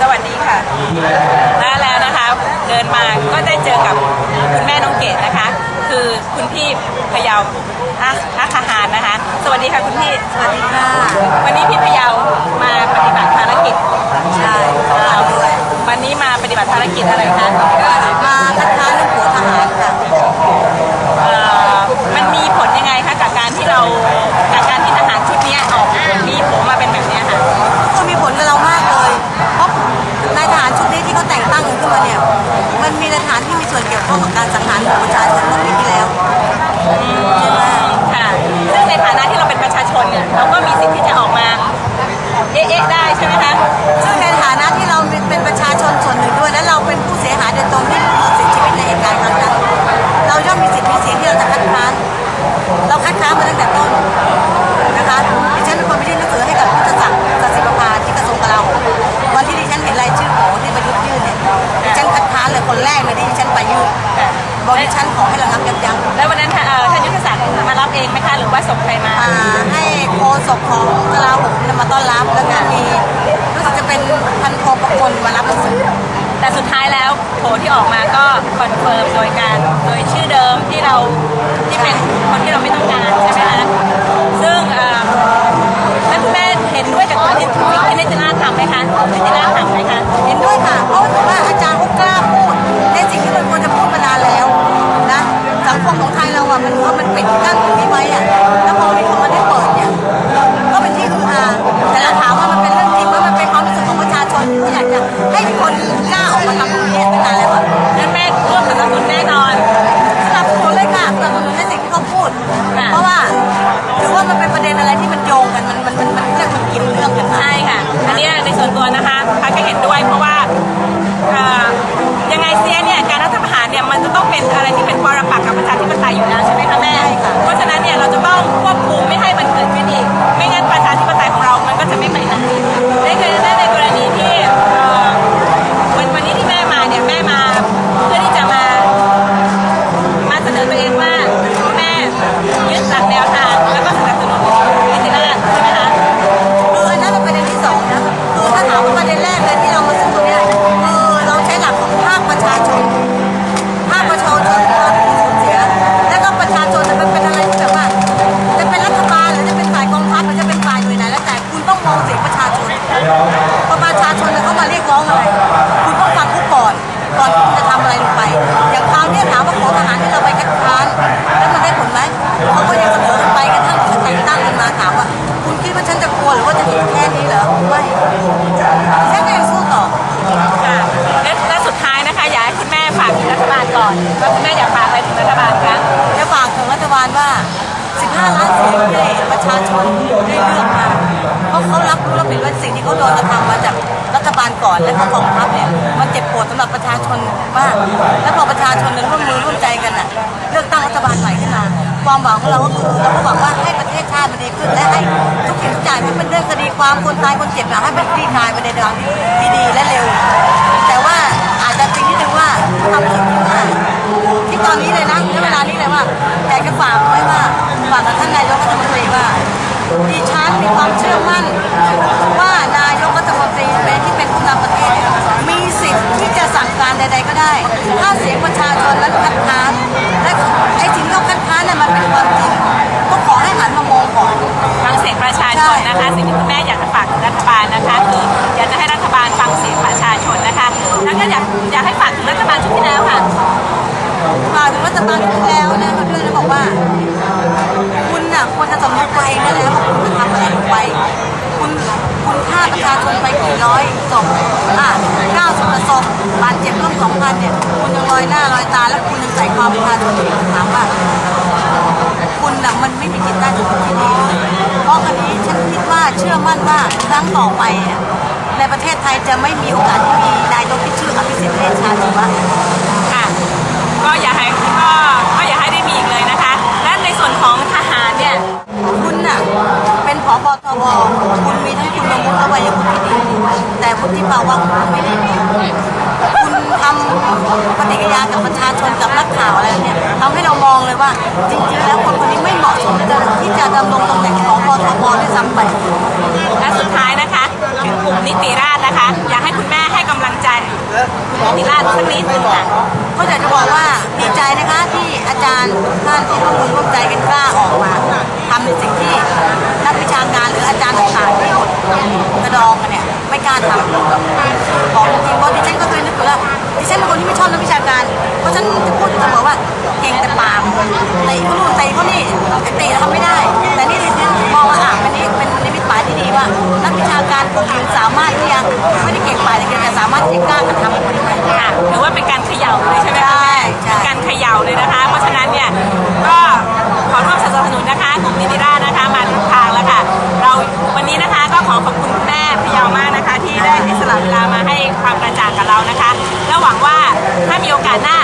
สวัสดีค่ะมาแล้วนะคะเดินมาก็ได้เจอกับคุณแม่น้องเกดนะคะ คือคุณพี่พะเยาอาอาคาหารนะคะ สวัสดีค่ะคุณพี่สวัสดีค่ะวันนี้พี่พะเยามาปฏิบัติภารกิจใช่มาด้วยวันนี้มาปฏิบัติภารกิจอะไรคะ นมีนทหารที่มีส่วนเกี่ยวข้องกับการสังหารของประชาชนเมื่อปีที่แล้ว องไหมคะหรือว่าส่งใครมาอ่าให้โฆษกของกลาโหมเนี่ยมาต้อนรับแล้วก็มีรู้สึกจะเป็นพันโทประกลมารับหนังสือแต่สุดท้ายแล้วโผที่ออกมาก็คอนเฟิร์มโดยการโดยชื่อเดิมที่เราที่เป็นคนที่เราไม่ต้องการใช่ไหมคะซึ่งเอ่อท่านแม่เห็นด้วยกับตัวที่ที่นิติราชทำไหมคะนิติรา มันจะต้องเป็นอะไรที่ ประชาชนได้เลือกมาเพราะเขารับรู้และเห็นว่าสิ่งที่เขาโดนกระทำมาจากรัฐบาลก่อนและก็กองทัพเนี่ยมันเจ็บปวดสำหรับประชาชนมาก และพอประชาชนเนี่ยร่วมมือร่วมใจกันน่ะเลือกตั้งรัฐบาลใหม่ขึ้นมาความหวังของเราก็คือเราก็หวังว่าให้ประเทศชาติมันดีขึ้นและให้ทุกสิ่งทุกอย่างที่เป็นเรื่องคดีความคนตายคนเจ็บเนี่ยให้มันคลี่คลายไปในทางที่ดีและเร็ว แต่ว่าอาจจะจริงนิดนึงว่าทำสิ่งที่ว่าที่ตอนนี้เลยนะในเวลานี้เลยว่าอยากจะฝากไว้ว่า ฝากกับท่านนายกรัฐมนตรีว่าดิฉันมีความเชื่อมั่น ว่านายกรัฐมนตรีเป็นที่เป็นผู้นำประเทศมีสิทธิ์ที่จะสั่งการใด ๆ ก็ได้ ถ้าเสียงประชาชนนั้นคัดค้านและไอ้สิ่งที่เราคัดค้านเนี่ยมันเป็นความจริงก็ขอให้หันมามองก่อนฟังเสียงประชาชนนะคะสิ่งที่คุณแม่อยากจะฝาก คุณน่ะควรจะสำนึกตัวเองได้แล้วคุณจะทำอะไรลงไป คุณคุณฆ่าประชาชนไปกี่ร้อยศพอะเก้าสิบกว่าศพบาดเจ็บร่วมสองพันเนี่ย คุณยังลอยหน้าลอยตาแล้วคุณยังใส่ความประชาชนอยู่ถามว่าคุณน่ะมันไม่มีจิตใต้สำนึกที่ดีเพราะอันนี้ฉันคิดว่าเชื่อมั่นว่าครั้งต่อไปอะในประเทศไทยจะไม่มีโอกาสที่มีนายกที่ชื่อ วุฒิภาวะคุณไม่ได้มีคุณทำปฏิกิริยากับประชาชนกับนักข่าวอะไรเนี่ยทำให้เรามองเลยว่า จริงๆ แล้วคนคนนี้ไม่เหมาะสมที่จะดำรงตำแหน่งของพทบด้วยซ้ำไปและสุดท้ายนะคะถึงกลุ่มนิติราชนะคะ อยากให้คุณแม่ให้กำลังใจนิติราชสักนิดนึงค่ะก็อยากจะบอกว่าดีใจนะคะที่ 19กระทำค่ะถือว่าเป็นการเขย่าเลยใช่ไหมคะใช่ การเขย่าเลยนะคะ เพราะฉะนั้นเนี่ยก็ขอร่วมสนับสนุนนะคะกลุ่มนิติราชนะคะมาทุกทางแล้วค่ะ เราวันนี้นะคะก็ขอขอบคุณแม่พยามากนะคะ ที่ได้ที่สละเวลามาให้ความกระจ่างกับเรานะคะ และหวังว่าถ้ามีโอกาสหน้า